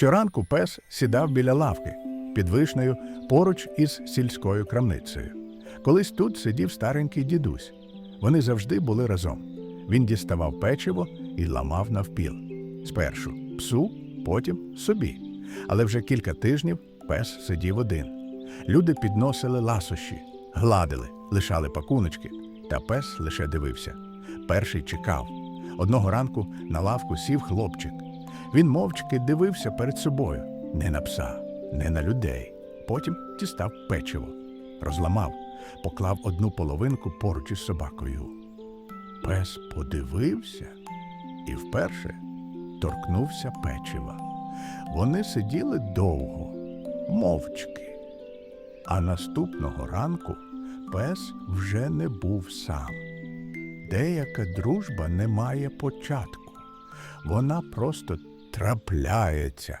Щоранку пес сідав біля лавки під вишнею поруч із сільською крамницею. Колись тут сидів старенький дідусь. Вони завжди були разом. Він діставав печиво і ламав навпіл. Спершу псу, потім собі. Але вже кілька тижнів пес сидів один. Люди підносили ласощі, гладили, лишали пакуночки, та пес лише дивився. Перший чекав. Одного ранку на лавку сів хлопчик. Він мовчки дивився перед собою не на пса, не на людей. Потім дістав печиво, розламав, поклав одну половинку поруч із собакою. Пес подивився і вперше торкнувся печива. Вони сиділи довго, мовчки. А наступного ранку пес вже не був сам. Деяка дружба не має початку. Вона просто трапляється